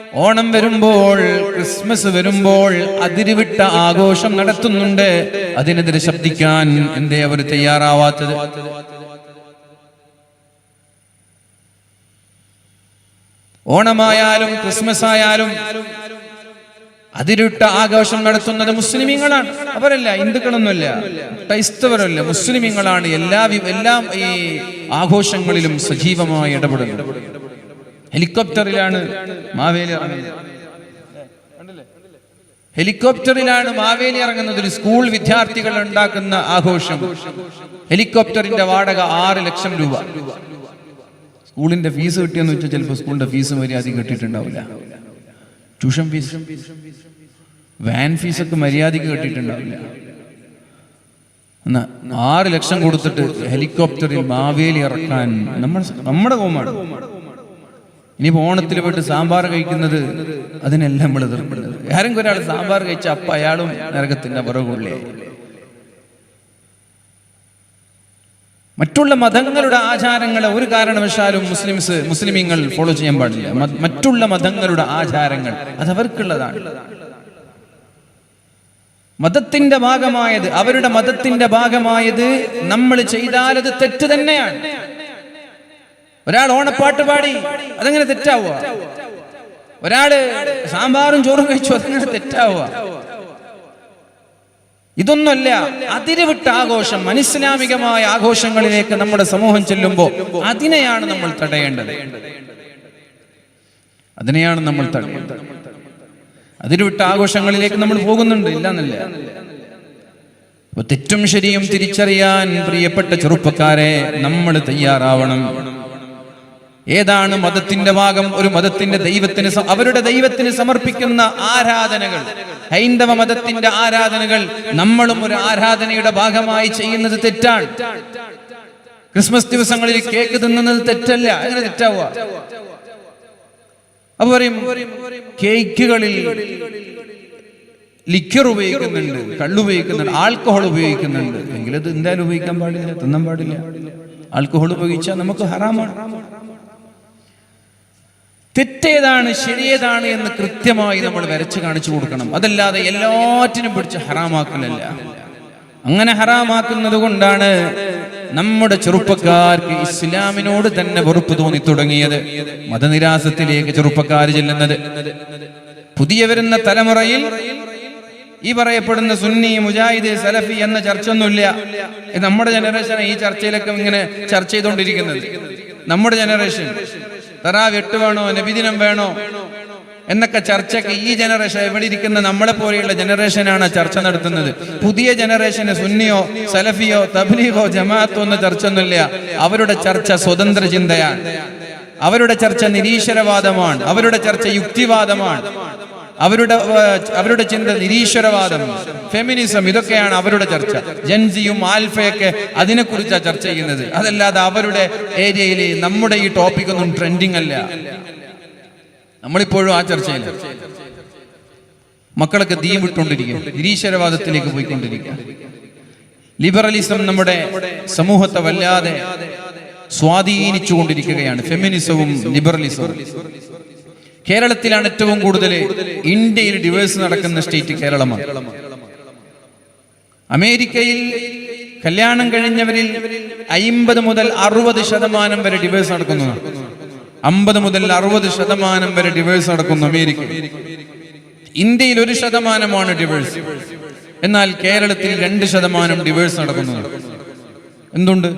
ഓണം വരുമ്പോൾ ക്രിസ്മസ് വരുമ്പോൾ അതിരുവിട്ട ആഘോഷം നടത്തുന്നുണ്ട്. അതിനെതിരെ ശബ്ദിക്കാൻ എന്തേ അവർ തയ്യാറാവാത്തത്? ഓണമായാലും ക്രിസ്മസ് ആയാലും അതിരുട്ട ആഘോഷം നടത്തുന്നത് മുസ്ലിമീങ്ങളാണ്. അവരല്ല ഹിന്ദുക്കളൊന്നുമല്ല ക്രൈസ്തവരല്ല മുസ്ലിമീങ്ങളാണ്. എല്ലാ എല്ലാം ഈ ആഘോഷങ്ങളിലും സജീവമായി ഇടപെടുന്നത് ഹെലികോപ്റ്ററിലാണ് മാവേലി ഇറങ്ങുന്നത്. ഹെലികോപ്റ്ററിലാണ് മാവേലി ഇറങ്ങുന്നത് ഒരു സ്കൂൾ വിദ്യാർത്ഥികൾ ഉണ്ടാക്കുന്ന ആഘോഷം. ഹെലികോപ്റ്ററിന്റെ വാടക ആറ് ലക്ഷം രൂപ. സ്കൂളിന്റെ ഫീസ് കിട്ടിയെന്ന് വെച്ചാൽ ചിലപ്പോൾ സ്കൂളിന്റെ ഫീസ് മര്യാദ കിട്ടിയിട്ടുണ്ടാവില്ല. Tuition fees. വാൻ ഫീസൊക്കെ മര്യാദയ്ക്ക് കിട്ടിയിട്ടുണ്ടാവില്ല. എന്നാ ആറ് ലക്ഷം കൊടുത്തിട്ട് ഹെലികോപ്റ്ററിൽ മാവേലി ഇറക്കാൻ നമ്മൾ നമ്മുടെ കോമാണ് ഇനി ഓണത്തിൽ പോയിട്ട് സാമ്പാർ കഴിക്കുന്നത് അതിനെല്ലാം നമ്മൾ എതിർപ്പെടുന്നത് ആരെങ്കിലും ഒരാൾ സാമ്പാർ കഴിച്ച അപ്പ അയാളും നരകത്തിന്റെ പുറകുള്ളേ മറ്റുള്ള മതങ്ങളുടെ ആചാരങ്ങളെ ഒരു കാരണവശാലും മുസ്ലിംസ് മുസ്ലിമീങ്ങൾ ഫോളോ ചെയ്യാൻ പാടില്ല. മറ്റുള്ള മതങ്ങളുടെ ആചാരങ്ങൾ അത് അവർക്കുള്ളതാണ് മതത്തിന്റെ ഭാഗമായത് അവരുടെ മതത്തിന്റെ ഭാഗമായത് നമ്മൾ ചെയ്താൽ അത് തെറ്റ് തന്നെയാണ്. ഒരാൾ ഓണപ്പാട്ട് പാടി അതങ്ങനെ തെറ്റാവുക? ഒരാൾ സാമ്പാറും ചോറും കഴിച്ചു അതെങ്ങനെ തെറ്റാവുക? ഇതൊന്നുമല്ല അതിരുവിട്ട ആഘോഷം അനിസ്ലാമികമായ ആഘോഷങ്ങളിലേക്ക് നമ്മുടെ സമൂഹം ചെല്ലുമ്പോൾ അതിനെയാണ് നമ്മൾ തടയേണ്ടത്. അതിനെയാണ് നമ്മൾ തടയേണ്ടത്. അതിരുവിട്ട ആഘോഷങ്ങളിലേക്ക് നമ്മൾ പോകുന്നുണ്ട് ഇല്ലെന്നല്ല. തെറ്റും ശരിയും തിരിച്ചറിയാൻ പ്രിയപ്പെട്ട ചെറുപ്പക്കാരെ നമ്മൾ തയ്യാറാവണം. ഏതാണ് മതത്തിന്റെ ഭാഗം? ഒരു മതത്തിന്റെ ദൈവത്തിന് അവരുടെ ദൈവത്തിന് സമർപ്പിക്കുന്ന ആരാധനകൾ. ഹൈന്ദവ മതത്തിന്റെ ആരാധനകൾ നമ്മളും ഒരു ആരാധനയുടെ ഭാഗമായി ചെയ്യുന്നത് തെറ്റാണ്. ക്രിസ്മസ് ദിവസങ്ങളിൽ കേക്ക് തിന്നുന്നത് തെറ്റല്ല. അങ്ങനെ തെറ്റാവുക? അപ്പൊ പറയും കേക്കുകളിൽ ലിക്വർ ഉപയോഗിക്കുന്നുണ്ട് കള്ള് ഉപയോഗിക്കുന്നുണ്ട് ആൽക്കഹോൾ ഉപയോഗിക്കുന്നുണ്ട്. എങ്കിലും അത് എന്തായാലും ഉപയോഗിക്കാൻ പാടില്ല തിന്നാൻ പാടില്ല. ആൽക്കഹോൾ ഉപയോഗിച്ചാൽ നമുക്ക് ഹറാമാണ്. തെറ്റേതാണ് ശരിയേതാണ് എന്ന് കൃത്യമായി നമ്മൾ വരച്ച് കാണിച്ചു കൊടുക്കണം. അതല്ലാതെ എല്ലാറ്റിനും പിടിച്ച് ഹറാമാക്കലല്ല. അങ്ങനെ ഹറാമാക്കുന്നത് കൊണ്ടാണ് നമ്മുടെ ചെറുപ്പക്കാർക്ക് ഇസ്ലാമിനോട് തന്നെ വെറുപ്പ് തോന്നി തുടങ്ങിയത്. മതനിരാസത്തിലേക്ക് ചെറുപ്പക്കാർ ചെല്ലുന്നത്. പുതിയ വരുന്ന തലമുറയിൽ ഈ പറയപ്പെടുന്ന സുന്നി മുജാഹിദ് സലഫി എന്ന ചർച്ച ഒന്നുമില്ല നമ്മുടെ ജനറേഷൻ ഈ ചർച്ചയിലൊക്കെ ഇങ്ങനെ ചർച്ച ചെയ്തുകൊണ്ടിരിക്കുന്നത് നമ്മുടെ ജനറേഷൻ തറാവ് എട്ട് വേണോ? നബിദിനം വേണോ? എന്നൊക്കെ ചർച്ചയ്ക്ക് ഈ ജനറേഷൻ എവിടെ ഇരിക്കുന്ന നമ്മളെ പോലെയുള്ള ജനറേഷനാണ് ചർച്ച നടത്തുന്നത്. പുതിയ ജനറേഷന് സുന്നിയോ സലഫിയോ തബ്ലീഗോ ജമാഅത്തോ എന്ന ചർച്ച ഒന്നുമില്ല അവരുടെ ചർച്ച സ്വതന്ത്ര ചിന്തയാണ്. അവരുടെ ചർച്ച നിരീശ്വരവാദമാണ്. അവരുടെ ചർച്ച യുക്തിവാദമാണ്. അവരുടെ അവരുടെ ചിന്ത നിരീശ്വരവാദം ഫെമിനിസം ഇതൊക്കെയാണ് അവരുടെ ചർച്ച. ജൻസിയും ആൽഫയൊക്കെ അതിനെക്കുറിച്ചാണ് ചർച്ച ചെയ്യുന്നത്. അതല്ലാതെ അവരുടെ ഏരിയയിൽ നമ്മുടെ ഈ ടോപ്പിക് ഒന്നും ട്രെൻഡിങ് അല്ല. നമ്മളിപ്പോഴും ആ ചർച്ചയിൽ മക്കളൊക്കെ ദീ വിട്ടുകൊണ്ടിരിക്കും നിരീശ്വരവാദത്തിലേക്ക് പോയിക്കൊണ്ടിരിക്കുക ലിബറലിസം നമ്മുടെ സമൂഹത്തെ വല്ലാതെ സ്വാധീനിച്ചുകൊണ്ടിരിക്കുകയാണ്. ഫെമിനിസവും ലിബറലിസവും കേരളത്തിലാണ് ഏറ്റവും കൂടുതൽ ഇന്ത്യയിൽ ഡിവേഴ്സ് നടക്കുന്ന സ്റ്റേറ്റ് കേരളമാണ്. അമേരിക്കയിൽ കല്യാണം കഴിഞ്ഞവരിൽ അയിമ്പത് മുതൽ അറുപത് ശതമാനം വരെ ഡിവേഴ്സ് നടക്കുന്നു. അമ്പത് മുതൽ അറുപത് ശതമാനം വരെ ഡിവേഴ്സ് നടക്കുന്നു അമേരിക്ക ഇന്ത്യയിൽ ഒരു ശതമാനമാണ് ഡിവേഴ്സ് എന്നാൽ കേരളത്തിൽ രണ്ട് ശതമാനം ഡിവേഴ്സ് നടക്കുന്നു. എന്തുണ്ട്?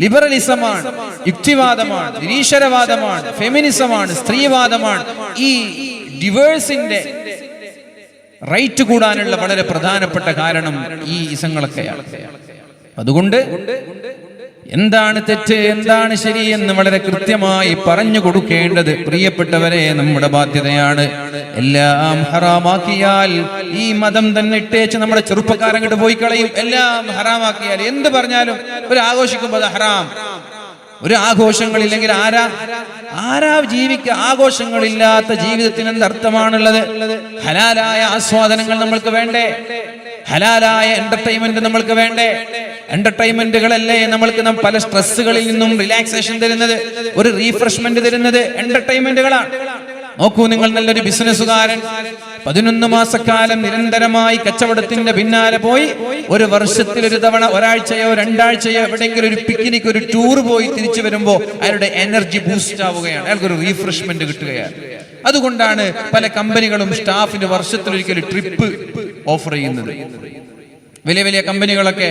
ലിബറലിസമാണ് യുക്തിവാദമാണ് നിരീശ്വരവാദമാണ് ഫെമിനിസമാണ് സ്ത്രീവാദമാണ്. ഈ ഡിവേഴ്സിന്റെ റൈറ്റ് കൂടാനുള്ള വളരെ പ്രധാനപ്പെട്ട കാരണം ഈ ഇസങ്ങളൊക്കെയാണ്. അതുകൊണ്ട് എന്താണ് തെറ്റ് എന്താണ് ശരി എന്ന് വളരെ കൃത്യമായി പറഞ്ഞു കൊടുക്കേണ്ടത്. പ്രിയപ്പെട്ടവരെ നമ്മുടെ ബാധ്യതയാണ്. എല്ലാം ഹറാമാക്കിയാൽ ഈ മതം തന്നെ ഇട്ടേച്ച് നമ്മുടെ ചെറുപ്പക്കാരങ്ങോട്ട് പോയി കളയും. എല്ലാം ഹറാമാക്കിയാൽ എന്ത് പറഞ്ഞാലും ഒരു ആഘോഷിക്കുമ്പോൾ ഹറാം. ഒരു ആഘോഷങ്ങളില്ലെങ്കിൽ ആരാ? ആരാ ജീവിക്ക? ആഘോഷങ്ങളില്ലാത്ത ജീവിതത്തിന് എന്ത് അർത്ഥമാണുള്ളത് ഹലാലായ ആസ്വാദനങ്ങൾ നമ്മൾക്ക് വേണ്ടേ? ഹലാലായ എന്റർടൈൻമെന്റ് നമ്മൾക്ക് വേണ്ടേ? എന്റർടൈൻമെന്റുകളല്ലേ നമ്മൾക്ക് നാം പല സ്ട്രെസ്സുകളിൽ നിന്നും റിലാക്സേഷൻ തരുന്നത്? ഒരു റീഫ്രഷ്മെന്റ് തരുന്നത് എന്റർടൈൻമെന്റുകളാണ് നോക്കൂ നിങ്ങൾ നല്ലൊരു ബിസിനസ്സുകാരൻ പതിനൊന്ന് മാസക്കാലം നിരന്തരമായി കച്ചവടത്തിന്റെ പിന്നാലെ പോയി ഒരു വർഷത്തിൽ ഒരു തവണ ഒരാഴ്ചയോ രണ്ടാഴ്ചയോ എവിടെയെങ്കിലും ഒരു പിക്നിക് ഒരു ടൂർ പോയി തിരിച്ചു വരുമ്പോൾ അയാളുടെ എനർജി ബൂസ്റ്റ് ആവുകയാണ്. അയാൾക്കൊരു റീഫ്രഷ്മെന്റ് കിട്ടുകയാണ്. അതുകൊണ്ടാണ് പല കമ്പനികളും സ്റ്റാഫിന് വർഷത്തിലൊരിക്കൽ ട്രിപ്പ് ഓഫർ ചെയ്യുന്നത്. വലിയ വലിയ കമ്പനികളൊക്കെ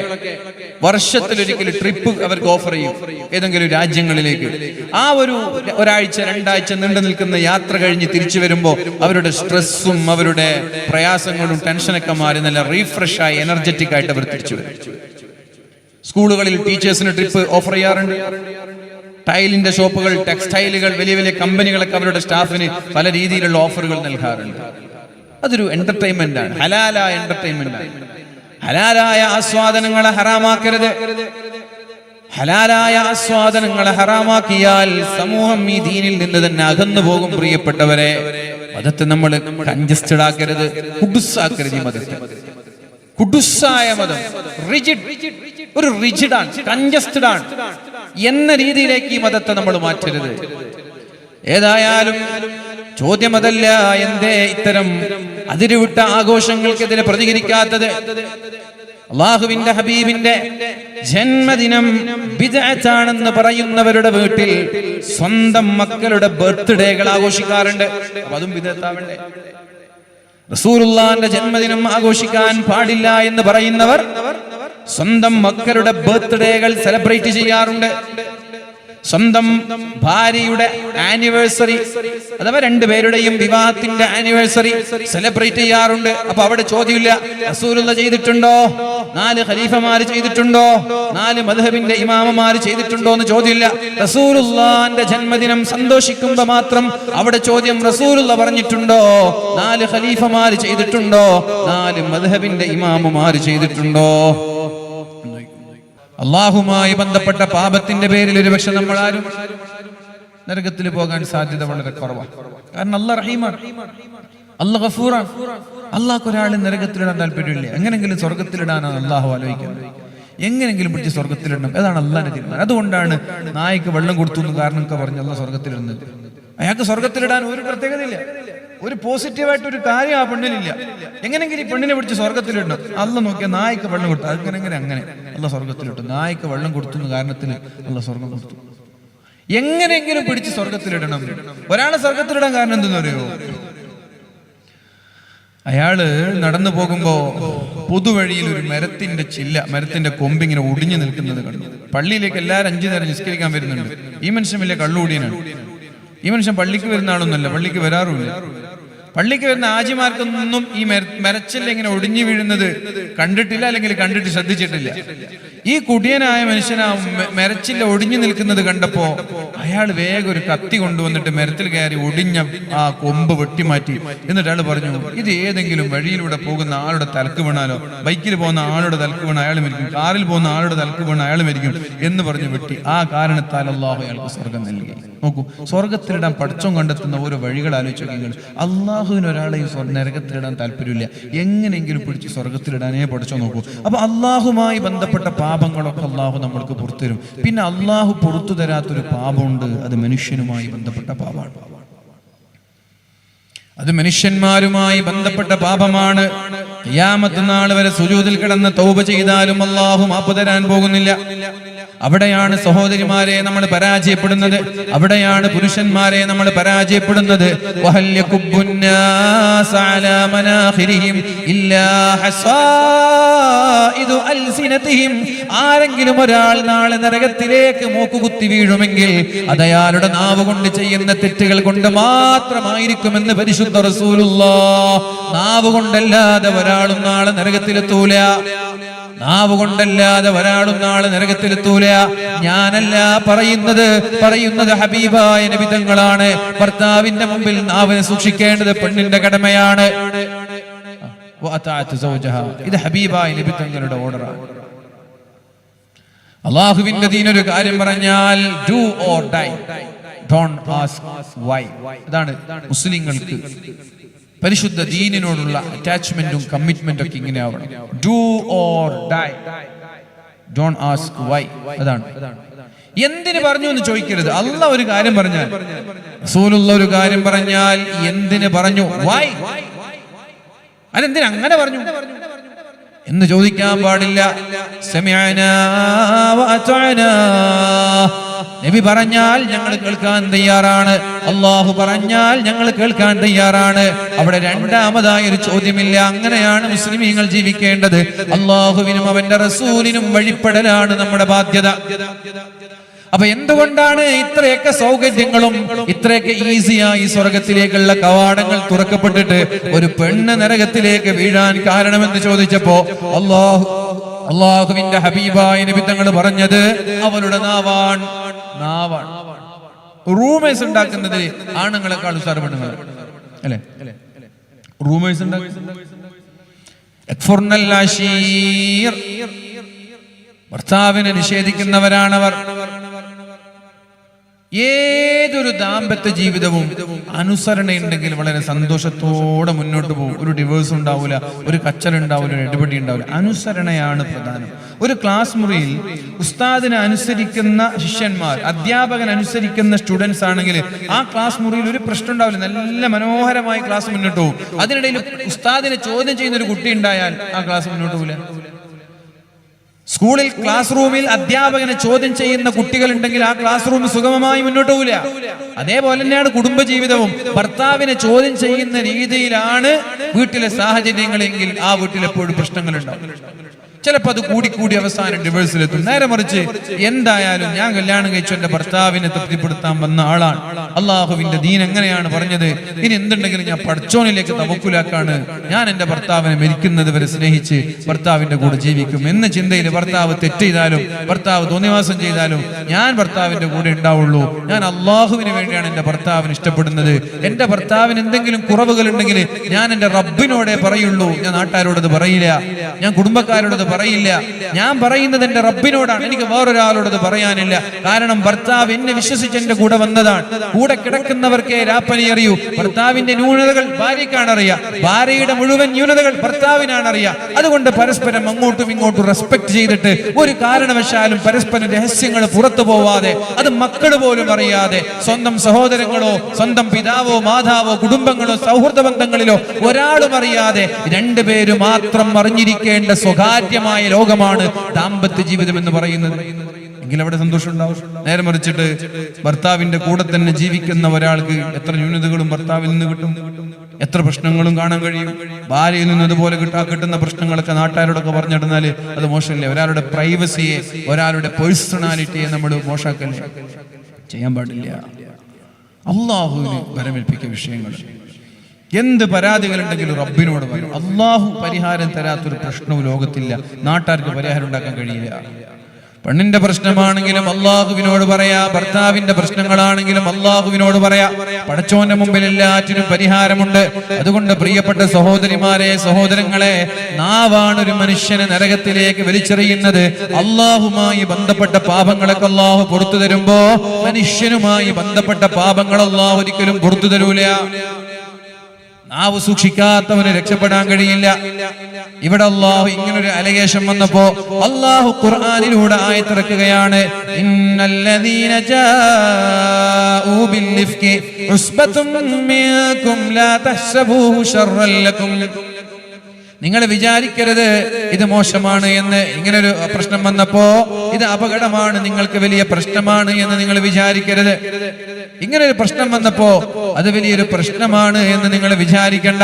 വർഷത്തിലൊരിക്കൽ ട്രിപ്പ് അവർക്ക് ഓഫർ ചെയ്യും. ഏതെങ്കിലും രാജ്യങ്ങളിലേക്ക്. ആ ഒരു ഒരാഴ്ച രണ്ടാഴ്ച നീണ്ടു നിൽക്കുന്ന യാത്ര കഴിഞ്ഞ് തിരിച്ചു വരുമ്പോൾ അവരുടെ സ്ട്രെസ്സും അവരുടെ പ്രയാസങ്ങളും ടെൻഷനൊക്കെ മാറി നല്ല റീഫ്രഷ് ആയി എനർജറ്റിക് ആയിട്ട് അവർ തിരിച്ചു വരും. സ്കൂളുകളിൽ ടീച്ചേഴ്സിന് ട്രിപ്പ് ഓഫർ ചെയ്യാറുണ്ട്? ടൈലിന്റെ ഷോപ്പുകൾ ടെക്സ്റ്റൈലുകൾ വലിയ വലിയ കമ്പനികളൊക്കെ അവരുടെ സ്റ്റാഫിന് പല രീതിയിലുള്ള ഓഫറുകൾ നൽകാറുണ്ട്. അതൊരു എന്റർടൈൻമെന്റ് ആണ്. ഹലാലായ എന്റർടൈൻമെന്റ് ആണ്. ഹലാലായ ആസ്വാദനങ്ങളെ ഹറാമാക്കരുത്. ഹലാലായ ആസ്വാദനങ്ങളെ ഹറാമാക്കിയാൽ സമൂഹം ഈ ദീനിൽ നിന്ന് തന്നെ അകന്നു പോകും പ്രിയപ്പെട്ടവരെ. മതത്തെ നമ്മൾ അഡ്ജസ്റ്റഡ് ആക്കരുത്. കുടുസാക്കരുത് ഈ മതത്തെ. കുടുസായ മതം. റിജിഡ് ഒരു റിജിഡാണ് കഞ്ചസ്റ്റഡാണ് ആണ്. എന്ന രീതിയിലേക്ക് ഈ മതത്തെ നമ്മൾ മാറ്റരുത്. ഏതായാലും ചോദ്യമതല്ല എന്തേ ഇത്തരം അതിരുവിട്ട ആഘോഷങ്ങൾക്കെതിരെ പ്രതികരിക്കാത്തത്? അള്ളാഹുവിന്റെ ഹബീബിന്റെ ജന്മദിനം വിജയച്ചാണെന്ന് പറയുന്നവരുടെ വീട്ടിൽ സ്വന്തം മക്കളുടെ ബർത്ത്ഡേകൾ ആഘോഷിക്കാറുണ്ട്. അതും ബിദഅത്താവണ്ടേ? റസൂറുല്ലാന്റെ ജന്മദിനം ആഘോഷിക്കാൻ പാടില്ല എന്ന് പറയുന്നവർ സ്വന്തം മക്കളുടെ ബർത്ത്ഡേകൾ സെലിബ്രേറ്റ് ചെയ്യാറുണ്ട്. സ്വന്തം ഭാര്യയുടെ ആനിവേഴ്സറി അഥവാ രണ്ടുപേരുടെയും വിവാഹത്തിന്റെ ആനിവേഴ്സറി സെലിബ്രേറ്റ് ചെയ്യാറുണ്ട്. അപ്പൊ അവിടെ ചോദ്യമില്ല റസൂലുള്ള ചെയ്തിട്ടുണ്ടോ? നാല് ഖലീഫമാര് ചെയ്തിട്ടുണ്ടോ? നാല് മധുഹബിന്റെ ഇമാമമാര് ചെയ്തിട്ടുണ്ടോ എന്ന് ചോദ്യമില്ല. റസൂലുള്ളാന്റെ ജന്മദിനം സന്തോഷിക്കുമ്പോ മാത്രം അവിടെ ചോദ്യം റസൂലുള്ള പറഞ്ഞിട്ടുണ്ടോ? നാല് ഖലീഫമാര് ചെയ്തിട്ടുണ്ടോ? നാല് മധുഹബിന്റെ ഇമാമമാര് ചെയ്തിട്ടുണ്ടോ? അള്ളാഹുമായി ബന്ധപ്പെട്ട പാപത്തിന്റെ പേരിൽ ഒരുപക്ഷെ നമ്മൾ ആരും നരകത്തിൽ പോകാൻ സാധ്യത വളരെ കുറവാണ് കാരണം അല്ല ഗഫൂറാണ്. അള്ളാഹ് ഒരാൾ നരകത്തിലിടാൻ താല്പര്യമില്ല. എങ്ങനെങ്കിലും സ്വർഗത്തിലിടാനാണ് അള്ളാഹു ആലോചിക്കുന്നത്. എങ്ങനെങ്കിലും പിടിച്ച് സ്വർഗത്തിലിടണം അതാണ് അള്ളാഹിന്റെ തീരുമാനം. അതുകൊണ്ടാണ് നായ്ക്ക് വെള്ളം കൊടുത്തു എന്ന് കാരണമൊക്കെ പറഞ്ഞ് അല്ല സ്വർഗത്തിലിടുന്നത് അയാൾക്ക് സ്വർഗത്തിലിടാൻ ഒരു പ്രത്യേകതയില്ല. ഒരു പോസിറ്റീവായിട്ട് ഒരു കാര്യം ആ പെണ്ണിനില്ല എങ്ങനെങ്കിലും ഈ പെണ്ണിനെ പിടിച്ച് സ്വർഗത്തിലിടണം അല്ല നോക്കിയാൽ നായ്ക്ക് വെള്ളം കൊടുത്തു അതൊക്കെ അങ്ങനെ. അല്ല സ്വർഗത്തിലിട്ടു നായ്ക്ക് വെള്ളം കൊടുത്തു എന്ന കാരണത്തിന് അല്ല സ്വർഗം കൊടുത്തു. എങ്ങനെയെങ്കിലും പിടിച്ച് സ്വർഗത്തിലിടണം ഒരാളെ സ്വർഗത്തിലിടാൻ കാരണം എന്തെന്ന് അറിയോ? അയാൾ നടന്നു പോകുമ്പോ പൊതുവഴിയിൽ ഒരു മരത്തിന്റെ ചില്ല മരത്തിന്റെ കൊമ്പിങ്ങനെ ഒടിഞ്ഞു നിൽക്കുന്നത് കണ്ടു. പള്ളിയിലേക്ക് എല്ലാവരും അഞ്ചു നേരം നിസ്കരിക്കാൻ വരുന്നുണ്ട്. ഈ മനുഷ്യൻ വലിയ കള്ളുകൂടിയനാണ് ഈ മനുഷ്യൻ പള്ളിക്ക് വരുന്ന ആളൊന്നുമല്ല പള്ളിക്ക് വരാറുമില്ല. പള്ളിക്ക് വരുന്ന ആജിമാർക്കൊന്നും ഈ മര- മരച്ചില്ല ഇങ്ങനെ ഒടിഞ്ഞു വീഴുന്നത് കണ്ടിട്ടില്ല അല്ലെങ്കിൽ കണ്ടിട്ട് ശ്രദ്ധിച്ചിട്ടില്ല. ഈ കുടിയനായ മനുഷ്യൻ ആ ഒടിഞ്ഞു നിൽക്കുന്നത് കണ്ടപ്പോ അയാൾ വേഗം ഒരു കത്തി കൊണ്ടുവന്നിട്ട് മരത്തിൽ കയറി ഒടിഞ്ഞ ആ കൊമ്പ് വെട്ടിമാറ്റി. എന്നിട്ട് അയാൾ പറഞ്ഞു ഇത് ഏതെങ്കിലും വഴിയിലൂടെ പോകുന്ന ആളുടെ തലക്ക് വീണാലോ? ബൈക്കിൽ പോകുന്ന ആളുടെ തലക്ക് വീണ അയാൾ മരിക്കും. കാറിൽ പോകുന്ന ആളുടെ തലക്ക് വീണ അയാൾ മരിക്കും. എന്ന് പറഞ്ഞു വെട്ടി. ആ കാരണത്താൽ അള്ളാഹു അയാൾക്ക് സ്വർഗം നൽകി. നോക്കൂ സ്വർഗത്തിലിടാൻ പഠിച്ചം കണ്ടെത്തുന്ന ഓരോ വഴികൾ ആലോചിച്ചു നോക്കി അള്ളാഹുവിന് ഒരാളെയും സ്വർ- നരകത്തിലിടാൻ താല്പര്യമില്ല. എങ്ങനെയെങ്കിലും പിടിച്ച് സ്വർഗത്തിലിടാനേ പഠിച്ചോ നോക്കൂ. അപ്പൊ അള്ളാഹുമായി ബന്ധപ്പെട്ട പാപങ്ങളൊക്കെ അള്ളാഹു നമ്മൾക്ക് പുറത്തു പിന്നെ അള്ളാഹു പുറത്തു തരാത്തൊരു പാപമുണ്ട്. അത് മനുഷ്യനുമായി ബന്ധപ്പെട്ട പാപമാണ്. അത് മനുഷ്യന്മാരുമായി ബന്ധപ്പെട്ട പാപമാണ്. ഖിയാമത്ത് നാൾ വരെ സുജൂതിൽ കിടന്ന് തൗബ ചെയ്താലും അള്ളാഹു മാപ്പ് തരാൻ പോകുന്നില്ല. അവിടെയാണ് സഹോദരിമാരെ നമ്മൾ പരാജയപ്പെടുന്നത്. അവിടെയാണ് പുരുഷന്മാരെ നമ്മൾ പരാജയപ്പെടുന്നത്. ആരെങ്കിലും ഒരാൾ നാളെ നരകത്തിലേക്ക് മൂക്കുകുത്തി വീഴുമെങ്കിൽ അത് അയാളുടെ നാവ് കൊണ്ട് ചെയ്യുന്ന തെറ്റുകൾ കൊണ്ട് മാത്രമായിരിക്കുമെന്ന് പരിശുദ്ധ റസൂലുള്ള നാവ് കൊണ്ടല്ലാതെ ഒരാളും നാളെ നരകത്തിലെത്തൂല. നാവ് കൊണ്ടല്ലാതെ ഒരാളും നാളെ നരകത്തിലെത്തൂല. ഞാനല്ല പറയുന്നത്. പറയുന്നത് ഹബീബായ നബിതങ്ങളാണ് ഭർത്താവിന്റെ മുമ്പിൽ നാവിനെ സൂക്ഷിക്കേണ്ടത് പെണ്ണിന്റെ കടമയാണ്. ഇത് ഹബീബായ നബിതങ്ങളുടെ ഓർഡറാണ് അള്ളാഹുവിന്റെ ദീനൊരു കാര്യം പറഞ്ഞാൽ do or die don't ask why ഇതാണ് മുസ്ലിങ്ങൾക്ക് പരിശുദ്ധ ദീനിനോടുള്ള അറ്റാച്ച്മെന്റും കമ്മിറ്റ്മെന്റും ഒക്കെ ഇങ്ങനെ ആവണം. Do or die don't ask why അതാണ്. എന്തിന് പറഞ്ഞു എന്ന് ചോദിക്കരുത്. അല്ല ഒരു കാര്യം പറഞ്ഞാൽ. റസൂലുള്ള ഒരു കാര്യം പറഞ്ഞാൽ എന്തിന് പറഞ്ഞു? വൈ അതെന്തിന് അങ്ങനെ പറഞ്ഞു? എന്ന് ചോദിക്കാൻ പാടില്ല. വഅതഅനാ. നബി പറഞ്ഞാൽ ഞങ്ങൾ കേൾക്കാൻ തയ്യാറാണ്. അള്ളാഹു പറഞ്ഞാൽ ഞങ്ങൾ കേൾക്കാൻ തയ്യാറാണ്. അവിടെ രണ്ടാമതായ ഒരു ചോദ്യമില്ല. അങ്ങനെയാണ് മുസ്ലിമീങ്ങൾ ജീവിക്കേണ്ടത്. അള്ളാഹുവിനും അവന്റെ റസൂലിനും വഴിപ്പെടലാണ് നമ്മുടെ ബാധ്യത. അപ്പൊ എന്തുകൊണ്ടാണ് ഇത്രയൊക്കെ സൗകര്യങ്ങളും ഇത്രയൊക്കെ ഈസിയായി സ്വർഗത്തിലേക്കുള്ള കവാടങ്ങൾ തുറക്കപ്പെട്ടിട്ട് ഒരു പെണ്ണ് നരകത്തിലേക്ക് വീഴാൻ കാരണമെന്ന് ചോദിച്ചപ്പോ അള്ളാഹു അള്ളാഹുവിന്റെ ഹബീബായ നബി തങ്ങൾ പറഞ്ഞത് അവളുടെ നാവാൺ നാവാൺ റൂമേഴ്സ് ഉണ്ടാക്കുന്നതിൽ ആണുങ്ങളെക്കാൾ ഉസാർ പെണ്ണുങ്ങൾ. അല്ലേ? റൂമേഴ്സ് ഭർത്താവിനെ നിഷേധിക്കുന്നവരാണവർ. ഏതൊരു ദാമ്പത്യ ജീവിതവും അനുസരണ ഉണ്ടെങ്കിൽ വളരെ സന്തോഷത്തോടെ മുന്നോട്ട് പോകും. ഒരു ഡിവേഴ്സ് ഉണ്ടാവില്ല ഒരു കച്ചൽ ഉണ്ടാവില്ല ഒരു ഇടപെടി ഉണ്ടാവില്ല അനുസരണയാണ് പ്രധാനം. ഒരു ക്ലാസ് മുറിയിൽ ഉസ്താദിനെ അനുസരിക്കുന്ന ശിഷ്യന്മാർ അധ്യാപകൻ അനുസരിക്കുന്ന സ്റ്റുഡൻസ് ആണെങ്കിൽ ആ ക്ലാസ് മുറിയിൽ ഒരു പ്രശ്നം ഉണ്ടാവില്ല. നല്ല മനോഹരമായി ക്ലാസ് മുന്നോട്ട് പോകും. അതിനിടയിൽ ഉസ്താദിനെ ചോദ്യം ചെയ്യുന്ന ഒരു കുട്ടി ഉണ്ടായാൽ ആ ക്ലാസ് മുന്നോട്ട് പോകില്ല സ്കൂളിൽ ക്ലാസ് റൂമിൽ അധ്യാപകനെ ചോദ്യം ചെയ്യുന്ന കുട്ടികൾ ഉണ്ടെങ്കിൽ ആ ക്ലാസ് റൂം സുഗമമായി മുന്നോട്ട് പോകില്ല അതേപോലെ തന്നെയാണ് കുടുംബജീവിതവും. ഭർത്താവിനെ ചോദ്യം ചെയ്യുന്ന രീതിയിലാണ് വീട്ടിലെ സാഹചര്യങ്ങളെങ്കിൽ ആ വീട്ടിലെപ്പോഴും ഉണ്ടാവും ചിലപ്പോൾ അത് കൂടി കൂടി അവസാനം ഡിവേഴ്സിലെത്തും നേരെ മറിച്ച് എന്തായാലും ഞാൻ കല്യാണം കഴിച്ചു എന്റെ ഭർത്താവിനെ തൃപ്തിപ്പെടുത്താൻ വന്ന ആളാണ്. അള്ളാഹുവിന്റെ ദീൻ എങ്ങനെയാണ് പറഞ്ഞത്? ഇനി എന്തുണ്ടെങ്കിലും ഞാൻ പഠിച്ചോനിലേക്ക് തവക്കുലാക്കാണ്. ഞാൻ എന്റെ ഭർത്താവിനെ മരിക്കുന്നത് വരെ സ്നേഹിച്ച് ഭർത്താവിന്റെ കൂടെ ജീവിക്കും. എന്ന ചിന്തയിൽ ഭർത്താവ് തെറ്റ് ചെയ്താലും ഭർത്താവ് തോന്നിവാസം ചെയ്താലും ഞാൻ ഭർത്താവിന്റെ കൂടെ ഉണ്ടാവുള്ളൂ. ഞാൻ അള്ളാഹുവിന് വേണ്ടിയാണ് എന്റെ ഭർത്താവിന് ഇഷ്ടപ്പെടുന്നത്. എന്റെ ഭർത്താവിന് എന്തെങ്കിലും കുറവുകൾ ഉണ്ടെങ്കിൽ ഞാൻ എന്റെ റബ്ബിനോടെ പറയുള്ളൂ. ഞാൻ നാട്ടുകാരോടത് പറയില്ല. ഞാൻ കുടുംബക്കാരോടത് പറയില്ല. ഞാൻ പറയുന്നത് എന്റെ റബ്ബിനോടാണ്. എനിക്ക് വേറൊരാളോടത് പറയാനില്ല. കാരണം ഭർത്താവ് എന്നെ വിശ്വസിച്ച് എന്റെ കൂടെ വന്നതാണ്. കൂടെ കിടക്കുന്നവർക്കേ രാപ്പനി അറിയൂ ഭർത്താവിന്റെ ന്യൂനതകൾ ഭാര്യക്കാണ് അറിയാം ഭാര്യയുടെ മുഴുവൻ ന്യൂനതകൾ ഭർത്താവിനാണ് അറിയാം അതുകൊണ്ട് പരസ്പരം അങ്ങോട്ടും ഇങ്ങോട്ടും റെസ്പെക്ട് ചെയ്തിട്ട് ഒരു കാരണവശാലും പരസ്പരം രഹസ്യങ്ങൾ പുറത്തു പോവാതെ അത് മക്കൾ പോലും അറിയാതെ സ്വന്തം സഹോദരങ്ങളോ സ്വന്തം പിതാവോ മാതാവോ കുടുംബങ്ങളോ സൗഹൃദ ബന്ധങ്ങളിലോ ഒരാളും അറിയാതെ രണ്ടുപേര് മാത്രം അറിഞ്ഞിരിക്കേണ്ട സ്വകാര്യമായ ലോകമാണ് ദാമ്പത്യ ജീവിതം എന്ന് പറയുന്നത്. എങ്കിൽ അവിടെ സന്തോഷം ഉണ്ടാവും. നേരെ മറിച്ചിട്ട് ഭർത്താവിന്റെ കൂടെ തന്നെ ജീവിക്കുന്ന ഒരാൾക്ക് എത്ര ന്യൂനതകളും ഭർത്താവിൽ നിന്ന് കിട്ടും? എത്ര പ്രശ്നങ്ങളും കാണാൻ കഴിയും? ഭാര്യയിൽ നിന്ന് അതുപോലെ കിട്ടാ കിട്ടുന്ന പ്രശ്നങ്ങളൊക്കെ നാട്ടുകാരോടൊക്കെ പറഞ്ഞിടുന്നാൽ അത് മോശമല്ലേ? ഒരാളുടെ പ്രൈവസിയെ ഒരാളുടെ പേഴ്സണാലിറ്റിയെ നമ്മൾ മോശാക്കല്ലേ ചെയ്യാൻ പാടില്ല. അള്ളാഹുവിന് വരമേൽപ്പിക്കുന്ന വിഷയങ്ങൾ എന്ത് പരാതികളുണ്ടെങ്കിലും റബ്ബിനോട് പറയും. അള്ളാഹു പരിഹാരം തരാത്തൊരു പ്രശ്നവും ലോകത്തില്ല. നാട്ടുകാർക്ക് പരിഹാരം ഉണ്ടാക്കാൻ കഴിയില്ല. പെണ്ണിന്റെ പ്രശ്നമാണെങ്കിലും അള്ളാഹുവിനോട് പറയാ ഭർത്താവിന്റെ പ്രശ്നങ്ങളാണെങ്കിലും അള്ളാഹുവിനോട് പറയാ. പടച്ചോന്റെ മുമ്പിൽ എല്ലാറ്റിനും പരിഹാരമുണ്ട്. അതുകൊണ്ട് പ്രിയപ്പെട്ട സഹോദരിമാരെ സഹോദരങ്ങളെ നാവാണ് ഒരു മനുഷ്യനെ നരകത്തിലേക്ക് വലിച്ചെറിയുന്നത്. അള്ളാഹുമായി ബന്ധപ്പെട്ട പാപങ്ങളൊക്കെ അള്ളാഹു പുറത്തു തരുമ്പോ മനുഷ്യനുമായി ബന്ധപ്പെട്ട പാപങ്ങൾ അള്ളാഹു ഒരിക്കലും പുറത്തു തരൂല. നാവ് സൂക്ഷിക്കാത്തവന് രക്ഷപ്പെടാൻ കഴിയില്ല. ഇവിടെ അള്ളാഹു ഇങ്ങനൊരു അലകേശം വന്നപ്പോ അള്ളാഹു ഖുർആനിലൂടെ ആയത്തിറക്കുകയാണ് ഇന്നല്ലദീന നിങ്ങൾ വിചാരിക്കരുത് ഇത് മോശമാണ് എന്ന്. ഇങ്ങനൊരു പ്രശ്നം വന്നപ്പോ ഇത് അപകടമാണ് നിങ്ങൾക്ക് വലിയ പ്രശ്നമാണ് എന്ന് നിങ്ങൾ വിചാരിക്കരുത്. ഇങ്ങനെ ഒരു പ്രശ്നം വന്നപ്പോ അത് വലിയൊരു പ്രശ്നമാണ് എന്ന് നിങ്ങൾ വിചാരിക്കണ്ട.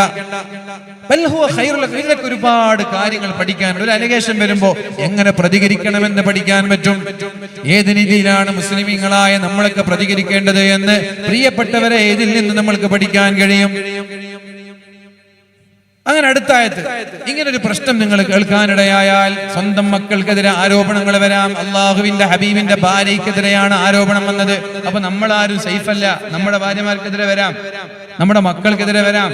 നിങ്ങൾക്ക് ഒരുപാട് കാര്യങ്ങൾ പഠിക്കാൻ ഒരു അലിഗേഷൻ വരുമ്പോ എങ്ങനെ പ്രതികരിക്കണമെന്ന് പഠിക്കാൻ പറ്റും? ഏത് രീതിയിലാണ് മുസ്ലിമീങ്ങളായ നമ്മളൊക്കെ പ്രതികരിക്കേണ്ടത് എന്ന്? പ്രിയപ്പെട്ടവരെ ഇതിൽ നിന്ന് നമ്മൾക്ക് പഠിക്കാൻ കഴിയും? അങ്ങനെ അടുത്തായത് ഇങ്ങനെ ഒരു പ്രശ്നം നിങ്ങൾ കേൾക്കാനിടയായാൽ സ്വന്തം മക്കൾക്കെതിരെ ആരോപണങ്ങൾ വരാം. അള്ളാഹുവിന്റെ ഹബീബിന്റെ ഭാര്യയ്ക്കെതിരെയാണ് ആരോപണം വന്നത്. അപ്പൊ നമ്മൾ ആരും സേഫ് അല്ല നമ്മുടെ ഭാര്യമാർക്കെതിരെ വരാം. നമ്മുടെ മക്കൾക്കെതിരെ വരാം.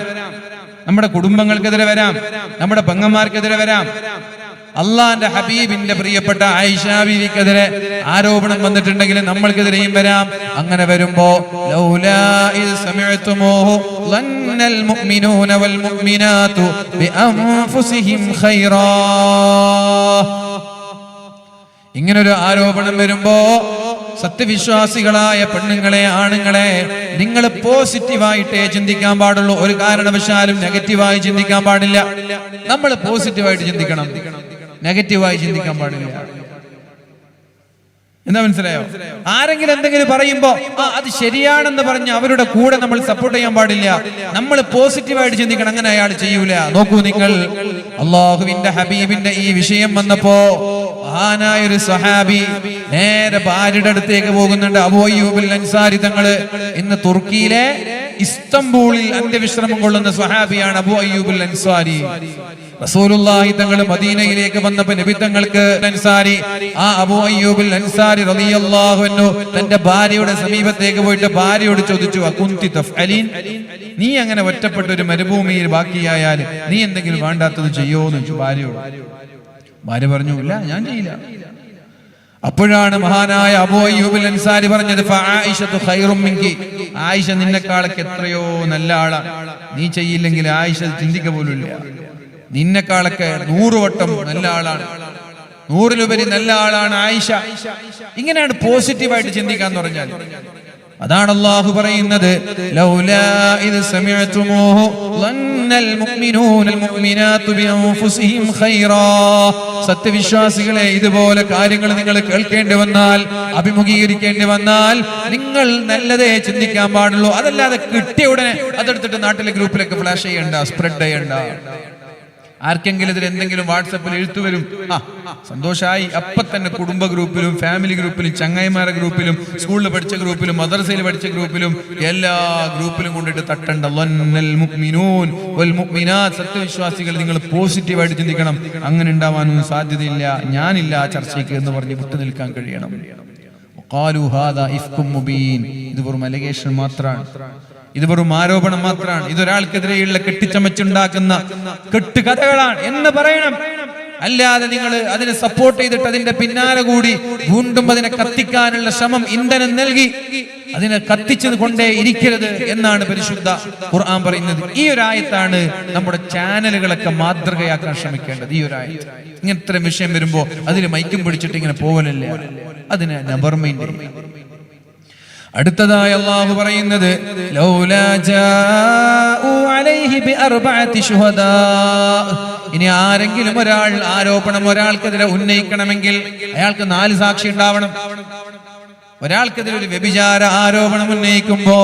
നമ്മുടെ കുടുംബങ്ങൾക്കെതിരെ വരാം. നമ്മുടെ പെങ്ങന്മാർക്കെതിരെ വരാം. അള്ളാന്റെ ഹബീബിന്റെ പ്രിയപ്പെട്ട ഐഷാബിക്കെതിരെ ആരോപണം വന്നിട്ടുണ്ടെങ്കിൽ നമ്മൾക്കെതിരെയും വരാം. അങ്ങനെ വരുമ്പോ ഇങ്ങനൊരു ആരോപണം വരുമ്പോ സത്യവിശ്വാസികളായ പെണ്ണുങ്ങളെ ആണുങ്ങളെ നിങ്ങൾ പോസിറ്റീവായിട്ടേ ചിന്തിക്കാൻ പാടുള്ളൂ. ഒരു കാരണവശാലും നെഗറ്റീവായി ചിന്തിക്കാൻ പാടില്ല. നമ്മൾ പോസിറ്റീവായിട്ട് ചിന്തിക്കണം. നെഗറ്റീവായി ചിന്തിക്കാൻ പാടില്ല. എന്താ മനസ്സിലായോ? ആരെങ്കിലും എന്തെങ്കിലും പറയുമ്പോ അത് ശരിയാണെന്ന് പറഞ്ഞ് അവരുടെ കൂടെ നമ്മൾ സപ്പോർട്ട് ചെയ്യാൻ പാടില്ല. നമ്മൾ പോസിറ്റീവായിട്ട് ചിന്തിക്കണം. അങ്ങനെ അയാൾ ചെയ്യൂല. നോക്കൂ നിങ്ങൾ. അള്ളാഹുവിന്റെ ഹബീബിന്റെ ഈ വിഷയം വന്നപ്പോ ഒരു സഹാബി നേരെ ഭാര്യയുടെ അടുത്തേക്ക് പോകുന്നുണ്ട്. അബോയൂബിൽ അൻസാരി തങ്ങൾ. ഇന്ന് തുർക്കിയിലെ ഇസ്തംബൂളിൽ അന്ത്യവിശ്രമം കൊള്ളുന്ന സ്വഹാബിയാണ് അബു അയ്യൂബുൽ അൻസാരി. റസൂലുള്ളാഹി തങ്ങൾ മദീനയിലേക്ക് വന്നപ്പോൾ നബി തങ്ങൾക്ക് അൻസാരി ആ അബു അയ്യൂബുൽ അൻസാരി റളിയല്ലാഹു അൻഹു തന്റെ ഭാര്യയുടെ സമീപത്തേക്ക് പോയിട്ട് ഭാര്യയോട് ചോദിച്ചു അകുന്തി തഫ്അലീൻ? നീ അങ്ങനെ ഒറ്റപ്പെട്ട ഒരു മരുഭൂമിയിൽ ബാക്കിയായാൽ നീ എന്തെങ്കിലും വേണ്ടാത്തത് ചെയ്യോ എന്ന് ചോദിച്ചു ഭാര്യയോട്. ഭാര്യ പറഞ്ഞു ഇല്ല ഞാൻ ചെയ്യില്ല. അപ്പോഴാണ് മഹാനായ അബൂ അയ്യൂബിൽ അൻസാരി പറഞ്ഞത് ഫആയിഷത്തു ഖൈറും മിൻകി. ആയിഷ നിന്നെക്കാളൊക്കെ എത്രയോ നല്ല ആളാണ് നീ ചെയ്യില്ലെങ്കിൽ ആയിഷ ചിന്തിക്ക പോലുമില്ല. നിന്നെക്കാളൊക്കെ നൂറുവട്ടം നല്ല ആളാണ്. നൂറിലുപരി നല്ല ആളാണ് ആയിഷ. ഇങ്ങനെയാണ് പോസിറ്റീവായിട്ട് ചിന്തിക്കാൻ പറഞ്ഞാൽ അതാണ് അള്ളാഹു പറയുന്നത്. സത്യവിശ്വാസികളെ ഇതുപോലെ കാര്യങ്ങൾ നിങ്ങൾ കേൾക്കേണ്ടി വന്നാൽ അഭിമുഖീകരിക്കേണ്ടി വന്നാൽ നിങ്ങൾ നല്ലതേ ചിന്തിക്കാൻ പാടുള്ളൂ. അതല്ലാതെ കിട്ടിയ ഉടനെ അതെടുത്തിട്ട് നാട്ടിലെ ഗ്രൂപ്പിലേക്ക് ഫ്ലാഷ് ചെയ്യണ്ട സ്പ്രെഡ് ചെയ്യണ്ട. ആർക്കെങ്കിലും ഇതിൽ എന്തെങ്കിലും വാട്സപ്പിൽ എഴുത്തു വരും. സന്തോഷമായി അപ്പൊ തന്നെ കുടുംബ ഗ്രൂപ്പിലും ഫാമിലി ഗ്രൂപ്പിലും ചങ്ങായിമാരുടെ ഗ്രൂപ്പിലും സ്കൂളിൽ പഠിച്ച ഗ്രൂപ്പിലും മദ്രസയിൽ പഠിച്ച ഗ്രൂപ്പിലും എല്ലാ ഗ്രൂപ്പിലും കൊണ്ടിട്ട് തട്ടണ്ട. സത്യവിശ്വാസികൾ നിങ്ങൾ പോസിറ്റീവായിട്ട് ചിന്തിക്കണം. അങ്ങനെ ഉണ്ടാവാനൊന്നും സാധ്യതയില്ല. ഞാനില്ല ആ ചർച്ചയ്ക്ക് എന്ന് പറഞ്ഞ് വിട്ടു നിൽക്കാൻ കഴിയണം. ഇത് വെറും അലഗേഷൻ മാത്രമാണ് ഇത് വെറും ആരോപണം മാത്രമാണ്. ഇതൊരാൾക്കെതിരെയുള്ള കെട്ടിച്ചമച്ചുണ്ടാക്കുന്ന കെട്ടുകഥകളാണ് എന്ന് പറയണം. അല്ലാതെ നിങ്ങൾ അതിനെ സപ്പോർട്ട് ചെയ്തിട്ട് അതിന്റെ പിന്നാലെ കൂടി വീണ്ടും അതിനെ കത്തിക്കാനുള്ള ശ്രമം ഇന്ധനം നൽകി അതിനെ കത്തിച്ചത് കൊണ്ടേ ഇരിക്കരുത് എന്നാണ് പരിശുദ്ധ ഖുർആൻ പറയുന്നത്. ഈ ഒരു ആയത്താണ് നമ്മുടെ ചാനലുകളൊക്കെ മാതൃകയാക്കാൻ ശ്രമിക്കേണ്ടത്. ഈ ഒരു ആയത്ത്. ഇങ്ങനത്തെ വിഷയം വരുമ്പോ അതിൽ മൈക്കും പിടിച്ചിട്ട് ഇങ്ങനെ പോവലല്ലേ? അതിനെ നെബർ മൈൻഡ് അടുത്തതായി അള്ളാഹു പറയുന്നത് ഇനി ആരെങ്കിലും ഒരാൾ ആരോപണം ഒരാൾക്കെതിരെ ഉന്നയിക്കണമെങ്കിൽ അയാൾക്ക് നാല് സാക്ഷി ഉണ്ടാവണം. ഒരാൾക്കെതിരെ ഒരു വ്യഭിചാര ആരോപണം ഉന്നയിക്കുമ്പോ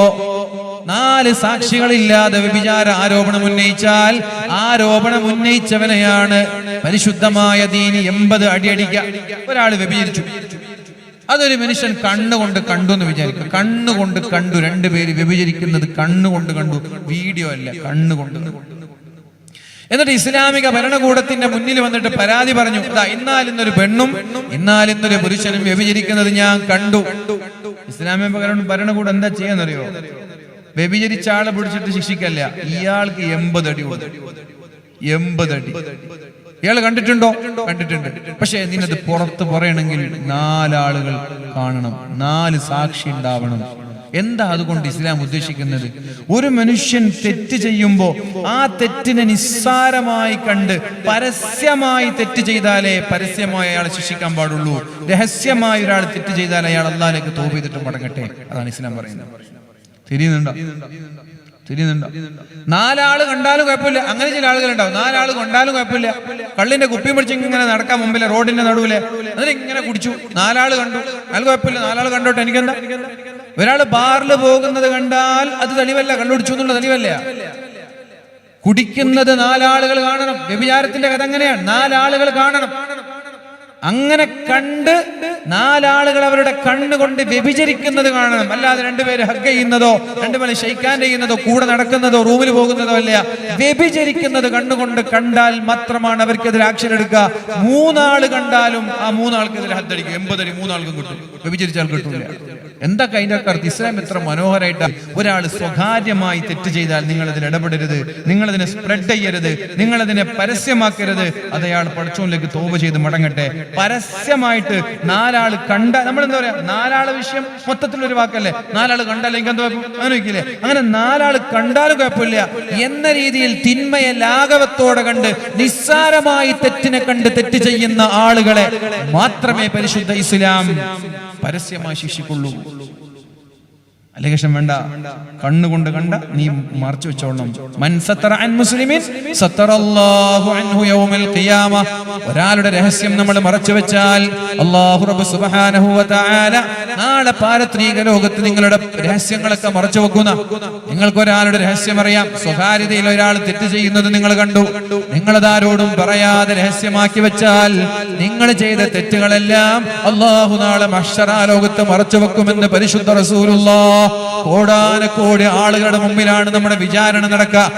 നാല് സാക്ഷികളില്ലാതെ വ്യഭിചാര ആരോപണം ഉന്നയിച്ചാൽ ആരോപണം ഉന്നയിച്ചവനെയാണ് പരിശുദ്ധമായ ദീനി എൺപത് അടിയടിക്ക ഒരാൾ വ്യഭിചരിച്ചു. അതൊരു മനുഷ്യൻ കണ്ണുകൊണ്ട് കണ്ടു എന്ന് വിചാരിക്കും. കണ്ണുകൊണ്ട് കണ്ടു. രണ്ടുപേര് വ്യഭിചരിക്കുന്നത് കണ്ണുകൊണ്ട് കണ്ടു. വീഡിയോ അല്ല കണ്ണുകൊണ്ട് എന്നിട്ട് ഇസ്ലാമിക ഭരണകൂടത്തിന്റെ മുന്നിൽ വന്നിട്ട് പരാതി പറഞ്ഞു ഇതാ ഇന്നാൽ ഇന്നൊരു പെണ്ണും ഇന്നാൽ ഇന്നൊരു പുരുഷനും വ്യഭിചരിക്കുന്നത് ഞാൻ കണ്ടു. ഇസ്ലാമിക ഭരണ- ഭരണകൂടം എന്താ ചെയ്യാന്നറിയോ? വ്യഭിചരിച്ച ആളെ പിടിച്ചിട്ട് ശിക്ഷിക്കല്ല. ഇയാൾക്ക് എൺപത് അടി. എൺപത് അടി ഇയാൾ കണ്ടിട്ടുണ്ടോ? കണ്ടിട്ടുണ്ട്. പക്ഷെ നിന്നത് പുറത്ത് പറയണമെങ്കിൽ നാലാളുകൾ കാണണം. നാല് സാക്ഷി ഉണ്ടാവണം. എന്താ അതുകൊണ്ട് ഇസ്ലാം ഉദ്ദേശിക്കുന്നത്? ഒരു മനുഷ്യൻ തെറ്റ് ചെയ്യുമ്പോൾ ആ തെറ്റിനെ നിസ്സാരമായി കണ്ട് പരസ്യമായി തെറ്റ് ചെയ്താലേ പരസ്യമായി അയാളെ ശിക്ഷിക്കാൻ പാടുള്ളൂ. രഹസ്യമായി ഒരാൾ തെറ്റ് ചെയ്താൽ അയാൾ അള്ളാലേക്ക് തോപ്പ് ചെയ്തിട്ട് മടങ്ങട്ടെ? അതാണ് ഇസ്ലാം പറയുന്നത്. തിരിയുന്നുണ്ടോ തിരിയുന്നുണ്ടോ? നാലാൾ കണ്ടാലും കുഴപ്പമില്ല. അങ്ങനെ ചില ആളുകൾ ഉണ്ടാവും നാലാൾ കണ്ടാലും കുഴപ്പമില്ല. കള്ളിന്റെ കുപ്പി പിടിച്ച് ഇങ്ങനെ നടക്കാൻ മുമ്പിലെ റോഡിന്റെ നടുവിലെ അതിന് ഇങ്ങനെ കുടിച്ചു. നാലാൾ കണ്ടു. അയാൾ കുഴപ്പമില്ല. നാലാൾ കണ്ടോട്ടെ എനിക്കെന്താ? ഒരാൾ ബാറിൽ പോകുന്നത് കണ്ടാൽ അത് തെളിവല്ല കള്ളുടിച്ചു എന്നുള്ള തെളിവല്ല കുടിക്കുന്നത് നാലാളുകൾ കാണണം. വ്യഭിചാരത്തിന്റെ കഥ എങ്ങനെയാണ് നാലാളുകൾ കാണണം. അങ്ങനെ കണ്ട് നാലാളുകൾ അവരുടെ കണ്ണുകൊണ്ട് വ്യഭിചരിക്കുന്നത് കാണണം. അല്ലാതെ രണ്ടുപേര് ഹഗ് ചെയ്യുന്നതോ രണ്ടുപേര് ഷെയ്ക്കാൻ ചെയ്യുന്നതോ കൂടെ നടക്കുന്നതോ റൂമിൽ പോകുന്നതോ അല്ല. വ്യഭിചരിക്കുന്നത് കണ്ണുകൊണ്ട് കണ്ടാൽ മാത്രമാണ് അവർക്കെതിരെ ആക്ഷൻ എടുക്കുക. മൂന്നാൾ കണ്ടാലും ആ മൂന്നാൾക്കെതിരെ ഹദ്ദടിക്കും എൺപതടി മൂന്നാൾക്കും കിട്ടും. വ്യഭിചരിച്ചാൽ കിട്ടൂല. എന്താ ഒക്കെ അർത്ഥം? ഇസ്ലാം എത്ര മനോഹരമായിട്ട് ഒരാൾ സ്വകാര്യമായി തെറ്റ് ചെയ്താൽ നിങ്ങൾ അതിൽ ഇടപെടരുത്. നിങ്ങൾ അതിനെ സ്പ്രെഡ് ചെയ്യരുത്. നിങ്ങൾ അതിനെ പരസ്യമാക്കരുത്. അത് അയാൾ പഠിച്ചോനിലേക്ക് തോപ് ചെയ്ത് മടങ്ങട്ടെ. പരസ്യമായിട്ട് നാലാൾ കണ്ട നമ്മൾ എന്താ പറയാ? നാലാൾ വിഷയം മൊത്തത്തിലൊരു വാക്കല്ലേ? നാലാൾ കണ്ടല്ലെങ്കിൽ എന്താ അങ്ങനെ അങ്ങനെ നാലാൾ കണ്ടാലും കുഴപ്പമില്ല. എന്ന രീതിയിൽ തിന്മയെ ലാഘവത്തോടെ കണ്ട് നിസ്സാരമായി തെറ്റിനെ കണ്ട് തെറ്റ് ചെയ്യുന്ന ആളുകളെ മാത്രമേ പരിശുദ്ധ ഇസ്ലാം പരസ്യമായി ശിക്ഷിക്കുള്ളൂ. അലിഗേഷൻ വേണ്ട. കണ്ണുകൊണ്ട് കണ്ട നീ മറച്ചു വെച്ചോളണം. മൻ സത്തറ സത്തറല്ലാഹു അൻഹു യൗമൽ ഖിയാമ. ഒരാളുടെ രഹസ്യം നമ്മൾ മറച്ചു വെച്ചാൽ വ നാളെ പാരത്രീക ലോകത്ത് നിങ്ങളുടെ രഹസ്യങ്ങളൊക്കെ മറച്ചു വെക്കുന്ന നിങ്ങൾക്ക് ഒരാളുടെ രഹസ്യം അറിയാം. സ്വകാര്യതയിൽ ഒരാൾ തെറ്റ് ചെയ്യുന്നത് നിങ്ങൾ കണ്ടു. നിങ്ങളതാരോടും പറയാതെ രഹസ്യമാക്കി വെച്ചാൽ നിങ്ങൾ ചെയ്ത തെറ്റുകളെല്ലാം അള്ളാഹു നാളെ മഷറാ മറച്ചു വെക്കുമെന്ന് പരിശുദ്ധ റസൂലുള്ള കോടാനക്കോടി ആളുകളുടെ മുമ്പിലാണ് നമ്മുടെ വിചാരണ നടക്കുക.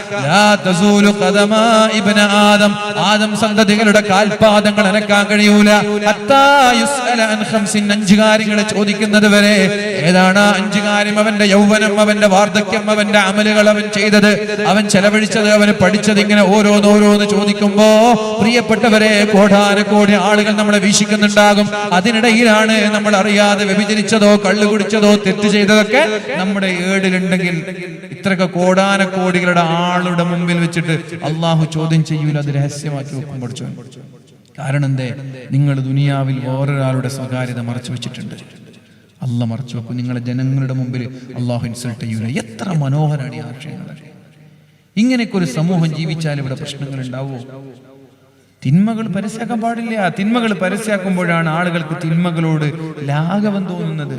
ആദം. ആദം സന്തതികളുടെ കാൽപാദങ്ങൾ അനക്കാൻ കഴിയൂല. അഞ്ചു കാര്യങ്ങൾ ചോദിക്കുന്നത് വരെ ഏതാണ് അഞ്ച് കാര്യം അവന്റെ യൗവനം അവന്റെ വാർദ്ധക്യം അവന്റെ അമലുകൾ അവൻ ചെയ്തത്? അവൻ ചെലവഴിച്ചത് അവന് പഠിച്ചത് ഇങ്ങനെ ഓരോന്നോരോന്ന് ചോദിക്കുമ്പോ പ്രിയപ്പെട്ടവരെ കോടാന കോടി ആളുകൾ നമ്മളെ വീക്ഷിക്കുന്നുണ്ടാകും. അതിനിടയിലാണ് നമ്മൾ അറിയാതെ വ്യഭിചരിച്ചതോ കള്ളുകുടിച്ചതോ തെറ്റ് ചെയ്തതൊക്കെ നമ്മുടെ ഏടിലുണ്ടെങ്കിൽ ഇത്രയൊക്കെ കോടാനക്കോടികളുടെ ആളുടെ മുമ്പിൽ വെച്ചിട്ട് അള്ളാഹു ചോദ്യം ചെയ്യൂല അത് രഹസ്യമാക്കി വെക്കും പഠിച്ചു കാരണം എന്തേ നിങ്ങൾ ദുനിയാവിൽ ഓരോരാളുടെ സ്വകാര്യത മറച്ചു വെച്ചിട്ടുണ്ട്. അല്ല മറച്ചു വെക്കും. നിങ്ങളെ ജനങ്ങളുടെ മുമ്പിൽ അള്ളാഹു ഇൻസൾട്ട് ചെയ്യൂല. എത്ര മനോഹരമാണ് ഈ ആശയങ്ങൾ ഇങ്ങനെയൊക്കെ ഒരു സമൂഹം ജീവിച്ചാൽ ഇവിടെ പ്രശ്നങ്ങൾ ഉണ്ടാവുമോ തിന്മകൾ പരസ്യാക്കാൻ പാടില്ല. തിന്മകൾ പരസ്യാക്കുമ്പോഴാണ് ആളുകൾക്ക് തിന്മകളോട് ലാഘവം തോന്നുന്നത്.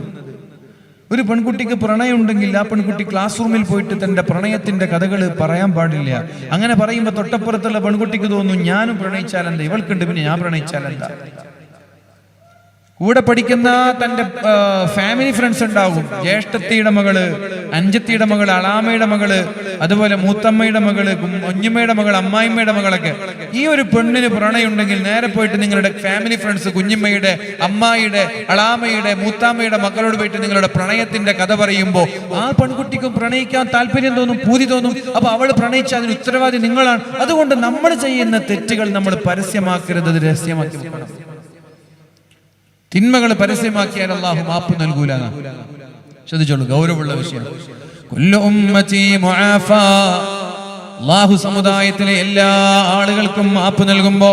ഒരു പെൺകുട്ടിക്ക് പ്രണയമുണ്ടെങ്കിൽ ആ പെൺകുട്ടി ക്ലാസ് റൂമിൽ പോയിട്ട് തന്റെ പ്രണയത്തിന്റെ കഥകൾ പറയാൻ പാടില്ല. അങ്ങനെ പറയുമ്പോൾ തൊട്ടപ്പുറത്തുള്ള പെൺകുട്ടിക്ക് തോന്നും ഞാനും പ്രണയിച്ചാലെന്താ? ഇവൾക്കുണ്ട് പിന്നെ ഞാൻ പ്രണയിച്ചാലെന്താ? കൂടെ പഠിക്കുന്ന തന്റെ ഫാമിലി ഫ്രണ്ട്സ് ഉണ്ടാവും. ജ്യേഷ്ഠത്തിയുടെ മകൾ അഞ്ചത്തിയുടെ മകൾ അളാമയുടെ മകൾ അതുപോലെ മൂത്തമ്മയുടെ മകൾ കുഞ്ഞമ്മയുടെ മകൾ അമ്മായിമ്മയുടെ മകളൊക്കെ. ഈ ഒരു പെണ്ണിന് പ്രണയുണ്ടെങ്കിൽ നേരെ പോയിട്ട് നിങ്ങളുടെ ഫാമിലി ഫ്രണ്ട്സ് കുഞ്ഞിമ്മയുടെ അമ്മായിയുടെ അളാമയുടെ മൂത്താമ്മയുടെ മക്കളോട് പോയിട്ട് നിങ്ങളുടെ പ്രണയത്തിന്റെ കഥ പറയുമ്പോൾ ആ പെൺകുട്ടിക്കും പ്രണയിക്കാൻ താല്പര്യം തോന്നും പൂതി തോന്നും. അപ്പൊ അവൾ പ്രണയിച്ച അതിന് ഉത്തരവാദി നിങ്ങളാണ്. അതുകൊണ്ട് നമ്മൾ ചെയ്യുന്ന തെറ്റുകൾ നമ്മൾ പരസ്യമാക്കരുത് രഹസ്യമാക്കി തിന്മകൾ പരസ്യമാക്കിയാൽ അള്ളാഹു മാപ്പ് നൽകൂല. ശ്രദ്ധിച്ചോളൂ ഗൗരവമുള്ള വിഷയം. അള്ളാഹു സമുദായത്തിലെ എല്ലാ ആളുകൾക്കും മാപ്പ് നൽകുമ്പോ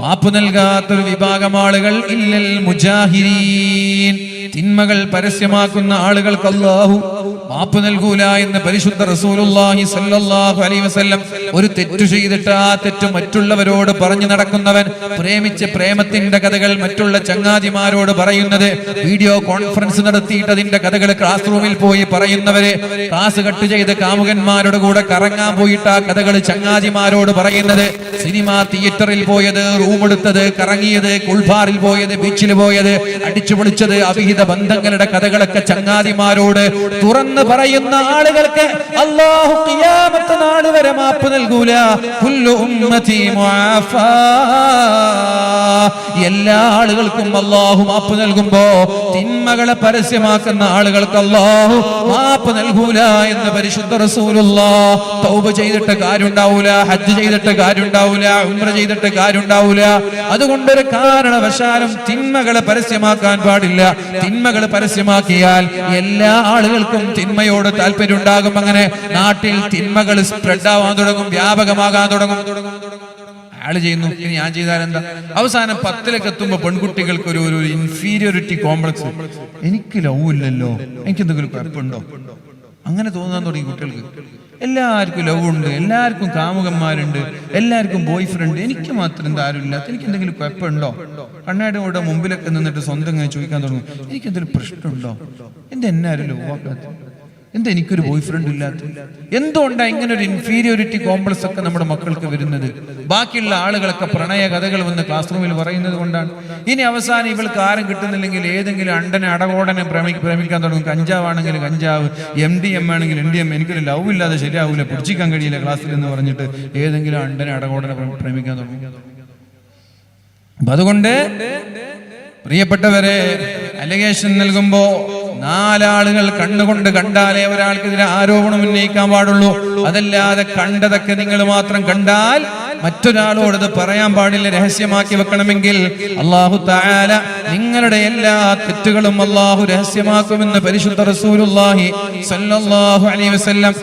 മാപ്പ് നൽകാത്തൊരു വിഭാഗം ആളുകൾ ഇല്ലൽ മുജാഹിരീൻ തിന്മകൾ പരസ്യമാക്കുന്ന ആളുകൾക്ക് അള്ളാഹു മാപ്പ് നൽകൂല എന്ന് പരിശുദ്ധ റസൂലുള്ളാഹി സല്ലല്ലാഹു അലൈഹി വസല്ലം ഒരു തെറ്റ് ചെയ്തിട്ട് ആ തെറ്റ് മറ്റുള്ളവരോട് പറഞ്ഞു നടക്കുന്നവൻ പ്രേമിച്ച് പ്രേമത്തിന്റെ കഥകൾ മറ്റുള്ള ചങ്ങാതിമാരോട് പറയുന്നത് വീഡിയോ കോൺഫറൻസ് നടത്തിയിട്ട് അതിന്റെ കഥകൾ ക്ലാസ് റൂമിൽ പോയി പറയുന്നവര് ക്ലാസ് കട്ട് ചെയ്ത് കാമുകന്മാരുടെ കൂടെ കറങ്ങാൻ പോയിട്ട് ആ കഥകൾ ചങ്ങാതിമാരോട് പറയുന്നത് സിനിമ തിയേറ്ററിൽ പോയത് റൂം എടുത്തത് കറങ്ങിയത് കുൾബാറിൽ പോയത് ബീച്ചിൽ പോയത് അടിച്ചു പൊളിച്ചത് അവിഹിത ബന്ധങ്ങളുടെ കഥകളൊക്കെ ചങ്ങാതിമാരോട് തുറന്ന് പറയുന്ന ആളുകൾക്ക് അള്ളാഹു ഖിയാമത്ത് നാട് വരെ മാപ്പ് നൽകൂല. എല്ലാ ആളുകൾക്കും അള്ളാഹു മാപ്പ് നൽകുമ്പോ തിന്മകളെ പരസ്യമാക്കുന്ന ആളുകൾക്ക് അള്ളാഹു മാപ്പ് നൽകൂല എന്ന് പരിശുദ്ധ റസൂലുള്ള. തൗബ ചെയ്തിട്ട് കാര്യമുണ്ടാവൂല ഹജ്ജ് ചെയ്തിട്ട് കാര്യമുണ്ടാവൂല ഉമ്ര ചെയ്തിട്ട് കാര്യമുണ്ടാവൂല അതുകൊണ്ടൊരു കാരണവശാലും തിന്മകളെ പരസ്യമാക്കാൻ പാടില്ല. തിന്മകളെ പരസ്യമാക്കിയാൽ എല്ലാ ആളുകൾക്കും തിന്മയോട് താല്പര്യം ഉണ്ടാകും അങ്ങനെ നാട്ടിൽ തിന്മകൾ സ്പ്രെഡ് ആവാൻ തുടങ്ങും വ്യാപകമാകാൻ തുടങ്ങും. അയാൾ ചെയ്യുന്നു ഇനി ഞാൻ ചെയ്താൽ എന്താ അവസാനം പത്തിലേക്ക് എത്തുമ്പോ പെൺകുട്ടികൾക്ക് ഒരു ഒരു ഇൻഫീരിയോറിറ്റി കോംപ്ലക്സ് എനിക്ക് ലവ് ഇല്ലല്ലോ. എനിക്ക് എന്തെങ്കിലും കുഴപ്പമുണ്ടോ? അങ്ങനെ തോന്നാൻ തുടങ്ങി കുട്ടികൾക്ക്. എല്ലാവർക്കും ലവ് ഉണ്ട് എല്ലാവർക്കും കാമുകന്മാരുണ്ട് എല്ലാവർക്കും ബോയ് ഫ്രണ്ട് എനിക്ക് മാത്രം എന്താ ആരും ഇല്ലാത്ത? എനിക്ക് എന്തെങ്കിലും കുഴപ്പമുണ്ടോ കണ്ണാടിയുടെ മുമ്പിലൊക്കെ നിന്നിട്ട് സ്വന്തം ഇങ്ങനെ ചോദിക്കാൻ തുടങ്ങും. എനിക്ക് എന്തെങ്കിലും പ്രശ്നമുണ്ടോ? എന്റെ എന്നാരും ലവ് ആക്കാത്ത എന്താ എനിക്കൊരു ബോയ് ഫ്രണ്ട് ഇല്ലാത്ത? എന്തുകൊണ്ടാ ഇങ്ങനെ ഒരു ഇൻഫീരിയോറിറ്റി കോംപ്ലക്സ് ഒക്കെ നമ്മുടെ മക്കൾക്ക് വരുന്നത്? ബാക്കിയുള്ള ആളുകളൊക്കെ പ്രണയ കഥകൾ വന്ന് ക്ലാസ് റൂമിൽ പറയുന്നത് കൊണ്ടാണ്. ഇനി അവസാനം ഇവൾക്ക് ആരും കിട്ടുന്നില്ലെങ്കിൽ ഏതെങ്കിലും അണ്ടനെ അടകോടനെ പ്രേമി പ്രേമിക്കാൻ തുടങ്ങും. കഞ്ചാവാണെങ്കിൽ കഞ്ചാവ് എം ഡി എം ആണെങ്കിൽ എം ഡി എം എനിക്കൊരു ലവ് ഇല്ലാതെ ശരിയാവില്ല പിടിച്ചിക്കാൻ കഴിയില്ല ക്ലാസ്സിൽ എന്ന് പറഞ്ഞിട്ട് ഏതെങ്കിലും അണ്ടനെ അടകോടനെ പ്രേ- പ്രേമിക്കാൻ തുടങ്ങും. അപ്പൊ അതുകൊണ്ട് പ്രിയപ്പെട്ടവരെ അലഗേഷൻ നൽകുമ്പോ നാലാളുകൾ കണ്ണുകൊണ്ട് കണ്ടാലേ ഒരാൾക്കെതിരെ ആരോപണം ഉന്നയിക്കാൻ പാടുള്ളൂ. അതല്ലാതെ കണ്ടതൊക്കെ നിങ്ങൾ മാത്രം കണ്ടാൽ മറ്റൊരാളോട് ഇത് പറയാൻ പാടില്ല രഹസ്യമാക്കി വെക്കണമെങ്കിൽ. അള്ളാഹു താല നിങ്ങളുടെ എല്ലാ തെറ്റുകളും അള്ളാഹു രഹസ്യമാക്കുമെന്ന് പരിശുദ്ധ റസൂലുള്ളാഹി സ്വല്ലല്ലാഹു അലൈഹി വസല്ലം